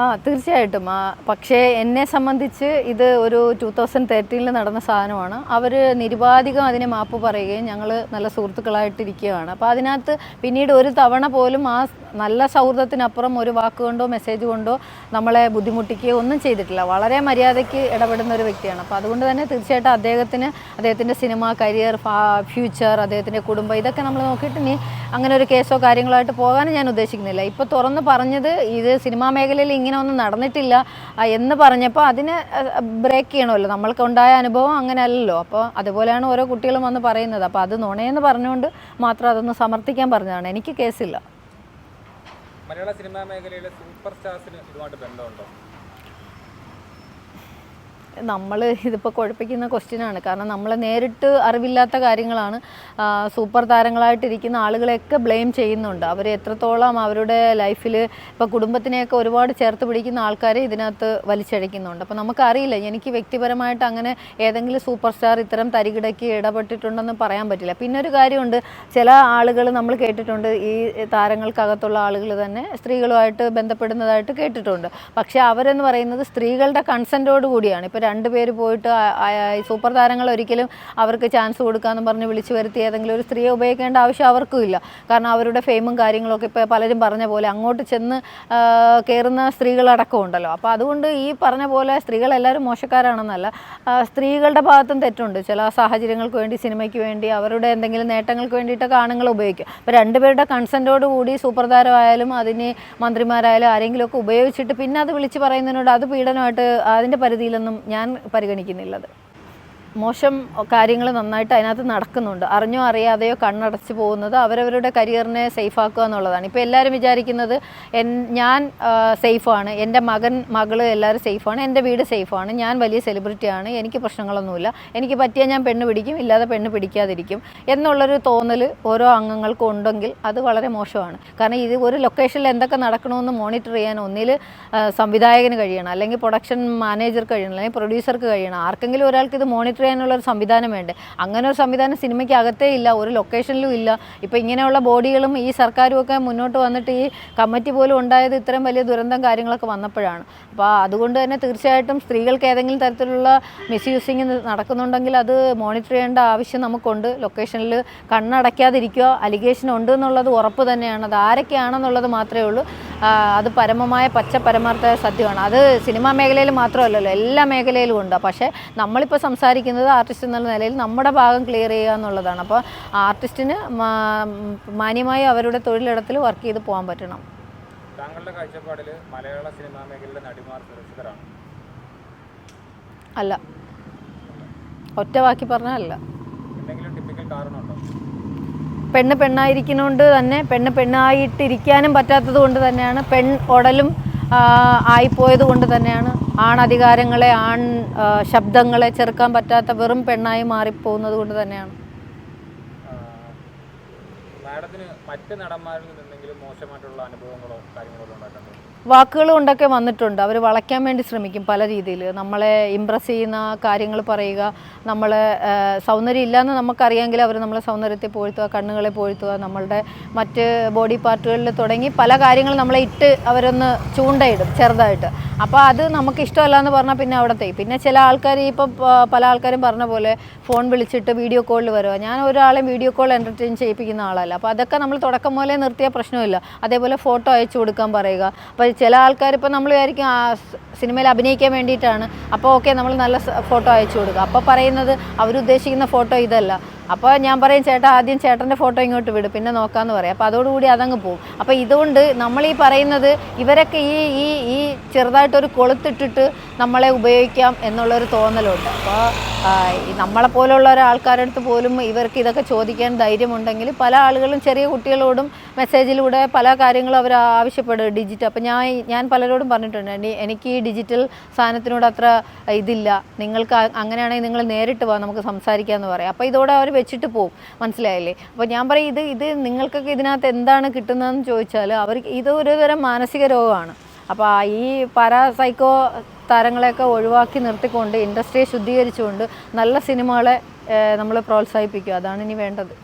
ആ തീർച്ചയായിട്ടും. പക്ഷേ എന്നെ സംബന്ധിച്ച് ഇത് ഒരു ടൂ തൗസൻഡ് തേർട്ടീനിൽ നടന്ന സാധനമാണ്. അവർ നിരുപാധികം അതിനെ മാപ്പ് പറയുകയും ഞങ്ങൾ നല്ല സുഹൃത്തുക്കളായിട്ടിരിക്കുകയാണ്. അപ്പോൾ അതിനകത്ത് പിന്നീട് ഒരു തവണ പോലും ആ നല്ല സൗഹൃദത്തിനപ്പുറം ഒരു വാക്ക് കൊണ്ടോ മെസ്സേജ് കൊണ്ടോ നമ്മളെ ബുദ്ധിമുട്ടിക്കുകയോ ഒന്നും ചെയ്തിട്ടില്ല. വളരെ മര്യാദയ്ക്ക് ഇടപെടുന്ന ഒരു വ്യക്തിയാണ്. അപ്പോൾ അതുകൊണ്ട് തന്നെ തീർച്ചയായിട്ടും അദ്ദേഹത്തിന് അദ്ദേഹത്തിന്റെ സിനിമ കരിയർ ഫ്യൂച്ചർ അദ്ദേഹത്തിന്റെ കുടുംബം ഇതൊക്കെ നമ്മൾ നോക്കിയിട്ട് ഇനി അങ്ങനെ ഒരു കേസോ കാര്യങ്ങളായിട്ട് പോകാനും ഞാൻ ഉദ്ദേശിക്കുന്നില്ല. ഇപ്പോൾ തുറന്ന് പറഞ്ഞത് ഇത് സിനിമാ മേഖലയിൽ ഇങ്ങനെ ഒന്നും നടന്നിട്ടില്ല എന്ന് പറഞ്ഞപ്പോൾ അതിനെ ബ്രേക്ക് ചെയ്യണമല്ലോ. നമ്മൾക്ക് ഉണ്ടായ അനുഭവം അങ്ങനെയല്ലല്ലോ. അപ്പോൾ അതുപോലെയാണ് ഓരോ കുട്ടികളും വന്ന് പറയുന്നത്. അപ്പോൾ അത് നുണയെന്ന് പറഞ്ഞുകൊണ്ട് മാത്രം അതൊന്ന് സമർത്ഥിക്കാൻ പറഞ്ഞതാണ്. എനിക്ക് കേസില്ല. മലയാള സിനിമാ മേഖലയിലെ സൂപ്പർ സ്റ്റാർസിന് ഇതുമായിട്ട് ബന്ധമുണ്ടോ? നമ്മൾ ഇതിപ്പോൾ കുഴപ്പിക്കുന്ന ക്വസ്റ്റ്യനാണ് കാരണം നമ്മൾ നേരിട്ട് അറിവില്ലാത്ത കാര്യങ്ങളാണ് സൂപ്പർ താരങ്ങളായിട്ടിരിക്കുന്ന ആളുകളെയൊക്കെ ബ്ലെയിം ചെയ്യുന്നുണ്ട്. അവർ എത്രത്തോളം അവരുടെ ലൈഫിൽ ഇപ്പോൾ കുടുംബത്തിനെയൊക്കെ ഒരുപാട് ചേർത്ത് പിടിക്കുന്ന ആൾക്കാരെ ഇതിനകത്ത് വലിച്ചഴിക്കുന്നുണ്ട്. അപ്പോൾ നമുക്കറിയില്ല എനിക്ക് വ്യക്തിപരമായിട്ട് അങ്ങനെ ഏതെങ്കിലും സൂപ്പർ സ്റ്റാർ ഇത്തരം തരികിടയ്ക്ക് ഇടപെട്ടിട്ടുണ്ടെന്ന് പറയാൻ പറ്റില്ല. പിന്നെ ഒരു കാര്യമുണ്ട് ചില ആളുകൾ നമ്മൾ കേട്ടിട്ടുണ്ട് ഈ താരങ്ങൾക്കകത്തുള്ള ആളുകൾ തന്നെ സ്ത്രീകളുമായിട്ട് ബന്ധപ്പെടുന്നതായിട്ട് കേട്ടിട്ടുണ്ട്. പക്ഷേ അവരെന്ന് പറയുന്നത് സ്ത്രീകളുടെ കൺസെന്റോട് കൂടിയാണ്. ഇപ്പോൾ രണ്ട് പേര് പോയിട്ട് സൂപ്പർ താരങ്ങൾ ഒരിക്കലും അവർക്ക് ചാൻസ് കൊടുക്കാമെന്ന് പറഞ്ഞ് വിളിച്ചു വരുത്തി ഏതെങ്കിലും ഒരു സ്ത്രീയെ ഉപയോഗിക്കേണ്ട ആവശ്യം അവർക്കും ഇല്ല. കാരണം അവരുടെ ഫെയിമും കാര്യങ്ങളൊക്കെ ഇപ്പോൾ പലരും പറഞ്ഞ പോലെ അങ്ങോട്ട് ചെന്ന് കയറുന്ന സ്ത്രീകളടക്കം ഉണ്ടല്ലോ. അപ്പോൾ അതുകൊണ്ട് ഈ പറഞ്ഞ പോലെ സ്ത്രീകളെല്ലാവരും മോശക്കാരാണെന്നല്ല സ്ത്രീകളുടെ ഭാഗത്തും തെറ്റുണ്ട്. ചില സാഹചര്യങ്ങൾക്ക് വേണ്ടി സിനിമയ്ക്ക് വേണ്ടി അവരുടെ എന്തെങ്കിലും നേട്ടങ്ങൾക്ക് വേണ്ടിയിട്ടൊക്കെ ആണുങ്ങൾ ഉപയോഗിക്കും. അപ്പോൾ രണ്ടുപേരുടെ കൺസെന്റോട് കൂടി സൂപ്പർ താരമായാലും അതിന് മന്ത്രിമാരായാലും ആരെങ്കിലുമൊക്കെ ഉപയോഗിച്ചിട്ട് പിന്നെ അത് വിളിച്ച് പറയുന്നതിനോട് അത് പീഡനമായിട്ട് അതിന്റെ പരിധിയിലൊന്നും ഞാൻ പരിഗണിക്കുന്നില്ലത്. മോശം കാര്യങ്ങൾ നന്നായിട്ട് അതിനകത്ത് നടക്കുന്നുണ്ട്. അറിഞ്ഞോ അറിയാതെയോ കണ്ണടച്ച് പോകുന്നത് അവരവരുടെ കരിയറിനെ സേഫ് ആക്കുക എന്നുള്ളതാണ്. ഇപ്പോൾ എല്ലാവരും വിചാരിക്കുന്നത് എൻ ഞാൻ സേഫാണ് എന്റെ മകൻ മകൾ എല്ലാവരും സേഫാണ് എന്റെ വീട് സേഫാണ് ഞാൻ വലിയ സെലിബ്രിറ്റിയാണ് എനിക്ക് പ്രശ്നങ്ങളൊന്നുമില്ല. എനിക്ക് പറ്റിയാൽ ഞാൻ പെണ്ണ് പിടിക്കും. ഇല്ലാതെ പെണ്ണ് പിടിക്കാതിരിക്കും. എന്നുള്ളൊരു തോന്നൽ ഓരോ അംഗങ്ങൾക്കും ഉണ്ടെങ്കിൽ അത് വളരെ മോശമാണ്. കാരണം ഇത് ഒരു ലൊക്കേഷനിൽ എന്തൊക്കെ നടക്കണമെന്ന് മോണിറ്റർ ചെയ്യാൻ ഒന്നിൽ സംവിധായകന് കഴിയണം. അല്ലെങ്കിൽ പ്രൊഡക്ഷൻ മാനേജർക്ക് കഴിയണം. അല്ലെങ്കിൽ പ്രൊഡ്യൂസർക്ക് കഴിയണം. ആർക്കെങ്കിലും ഒരാൾക്ക് ഇത് മോണിറ്റർ ചെയ്യാനുള്ള ഒരു സംവിധാനം വേണ്ടേ അങ്ങനെ ഒരു സംവിധാനം സിനിമയ്ക്കകത്തേ ഇല്ല ഒരു ലൊക്കേഷനിലും ഇല്ല. ഇപ്പോൾ ഇങ്ങനെയുള്ള ബോഡികളും ഈ സർക്കാരും ഒക്കെ മുന്നോട്ട് വന്നിട്ട് ഈ കമ്മിറ്റി പോലും ഉണ്ടായത് ഇത്രയും വലിയ ദുരന്തം കാര്യങ്ങളൊക്കെ വന്നപ്പോഴാണ്. അപ്പോൾ അതുകൊണ്ട് തന്നെ തീർച്ചയായിട്ടും സ്ത്രീകൾക്ക് ഏതെങ്കിലും തരത്തിലുള്ള മിസ്യൂസിങ് നടക്കുന്നുണ്ടെങ്കിൽ അത് മോണിറ്റർ ചെയ്യേണ്ട ആവശ്യം നമുക്കുണ്ട്. ലൊക്കേഷനിൽ കണ്ണടയ്ക്കാതിരിക്കുക അലിഗേഷൻ ഉണ്ട് എന്നുള്ളത് ഉറപ്പ് തന്നെയാണ്. അത് ആരൊക്കെയാണെന്നുള്ളത് മാത്രമേ ഉള്ളൂ. അത് പരമമായ പച്ച പരമാർത്ഥ സത്യമാണ്. അത് സിനിമാ മേഖലയിൽ മാത്രമല്ലല്ലോ എല്ലാ മേഖലയിലും ഉണ്ട്. പക്ഷേ നമ്മളിപ്പോൾ സംസാരിക്കുന്നത് ആർട്ടിസ്റ്റ് എന്നുള്ള നിലയിൽ നമ്മുടെ ഭാഗം ക്ലിയർ ചെയ്യുക എന്നുള്ളതാണ്. അപ്പോൾ ആർട്ടിസ്റ്റിന് മാന്യമായി അവരുടെ തൊഴിലിടത്തിൽ വർക്ക് ചെയ്ത് പോകാൻ പറ്റണം. താങ്കളുടെ കാഴ്ചപ്പാടിൽ മലയാള സിനിമാ മേഖലയിലെ നടിമാർ സുരക്ഷിതരാണ്? അല്ല. ഒറ്റ വാക്കി പറഞ്ഞാൽ അല്ല. എന്തെങ്കിലും ടിപ്പിക്കൽ കാരണമുണ്ടോ? പെണ്ണ് പെണ്ണായിരിക്കുന്നതുകൊണ്ട് തന്നെ പെണ്ണ് പെണ്ണായിട്ടിരിക്കാനും പറ്റാത്തത് കൊണ്ട് തന്നെയാണ് പെൺ ഉടലും ആയിപ്പോയത് കൊണ്ട് തന്നെയാണ് ആണധികാരങ്ങളെ ആൺ ശബ്ദങ്ങളെ ചെറുക്കാൻ പറ്റാത്ത വെറും പെണ്ണായി മാറിപ്പോകുന്നത് കൊണ്ട് തന്നെയാണ്. മാഡത്തിന് മറ്റ് നടന്മാരിൽ നിന്നെങ്കിലും മോശമായിട്ടുള്ള അനുഭവങ്ങളോ കാര്യങ്ങളോ ഉണ്ടായിട്ടുണ്ടോ? വാക്കുകൾ കൊണ്ടൊക്കെ വന്നിട്ടുണ്ട്. അവർ വളയ്ക്കാൻ വേണ്ടി ശ്രമിക്കും പല രീതിയിൽ നമ്മളെ ഇമ്പ്രസ് ചെയ്യുന്ന കാര്യങ്ങൾ പറയുക നമ്മളെ സൗന്ദര്യം ഇല്ലയെന്ന് നമുക്കറിയാമെങ്കിൽ അവർ നമ്മളെ സൗന്ദര്യത്തെ പോഴ്ത്തുക കണ്ണുകളെ പോഴ്ത്തുക നമ്മളുടെ മറ്റ് ബോഡി പാർട്ടുകളിൽ തുടങ്ങി പല കാര്യങ്ങളും നമ്മളെ ഇട്ട് അവരൊന്ന് ചൂണ്ടയിടും ചെറുതായിട്ട്. അപ്പോൾ അത് നമുക്ക് ഇഷ്ടമല്ല എന്ന് പറഞ്ഞാൽ പിന്നെ അവിടത്തെ പിന്നെ ചില ആൾക്കാർ ഇപ്പം പല ആൾക്കാരും പറഞ്ഞ പോലെ ഫോൺ വിളിച്ചിട്ട് വീഡിയോ കോളിൽ വരുക ഞാൻ ഒരാളെ വീഡിയോ കോൾ എന്റർടൈൻ ചെയ്യിപ്പിക്കുന്ന ആളല്ല. അപ്പോൾ അതൊക്കെ നമ്മൾ തുടക്കം മുതലേ നിർത്തിയ പ്രശ്നമില്ല. അതേപോലെ ഫോട്ടോ അയച്ചു കൊടുക്കാൻ പറയുക. അപ്പോൾ ചില ആൾക്കാർ ഇപ്പോൾ നമ്മൾ വിചാരിക്കും സിനിമയിൽ അഭിനയിക്കാൻ വേണ്ടിയിട്ടാണ്. അപ്പോൾ ഓക്കെ നമ്മൾ നല്ല ഫോട്ടോ അയച്ചു കൊടുക്കുക. അപ്പോൾ പറയുന്നത് അവരുദ്ദേശിക്കുന്ന ഫോട്ടോ ഇതല്ല. അപ്പോൾ ഞാൻ പറയും ചേട്ടാ ആദ്യം ചേട്ടന്റെ ഫോട്ടോ ഇങ്ങോട്ട് വിട് പിന്നെ നോക്കാമെന്ന് പറയും. അപ്പോൾ അതോടുകൂടി അതങ്ങ് പോകും അപ്പോൾ ഇതുകൊണ്ട് നമ്മൾ ഈ പറയുന്നത് ഇവരൊക്കെ ഈ ഈ ഈ ചെറുതായിട്ടൊരു കൊളുത്തിട്ടിട്ട് നമ്മളെ ഉപയോഗിക്കാം എന്നുള്ളൊരു തോന്നലുണ്ട്. അപ്പോൾ നമ്മളെ പോലുള്ള അടുത്ത് പോലും ഇവർക്ക് ഇതൊക്കെ ചോദിക്കാൻ ധൈര്യമുണ്ടെങ്കിൽ പല ആളുകളും ചെറിയ കുട്ടികളോടും മെസ്സേജിലൂടെ പല കാര്യങ്ങളും അവർ ആവശ്യപ്പെടും ഡിജിറ്റൽ. അപ്പം ഞാൻ ഞാൻ പലരോടും പറഞ്ഞിട്ടുണ്ട് എനിക്ക് ഈ ഡിജിറ്റൽ സാധനത്തിനോട് അത്ര ഇതില്ല. നിങ്ങൾക്ക് അങ്ങനെയാണെങ്കിൽ നിങ്ങൾ നേരിട്ട് വാ നമുക്ക് സംസാരിക്കാമെന്ന് പറയാം. അപ്പോൾ ഇതോടെ അവർ വെച്ചിട്ട് പോകും മനസ്സിലായില്ലേ? അപ്പോൾ ഞാൻ പറയും ഇത് ഇത് നിങ്ങൾക്കൊക്കെ ഇതിനകത്ത് എന്താണ് കിട്ടുന്നതെന്ന് ചോദിച്ചാൽ അവർക്ക് ഇത് ഒരു മാനസിക രോഗമാണ്. അപ്പോൾ ഈ പാരാസൈക്കോ താരങ്ങളെയൊക്കെ ഒഴിവാക്കി നിർത്തിക്കൊണ്ട് ഇൻഡസ്ട്രിയെ ശുദ്ധീകരിച്ചുകൊണ്ട് നല്ല സിനിമകളെ നമ്മൾ പ്രോത്സാഹിപ്പിക്കുക. അതാണ് ഇനി വേണ്ടത്.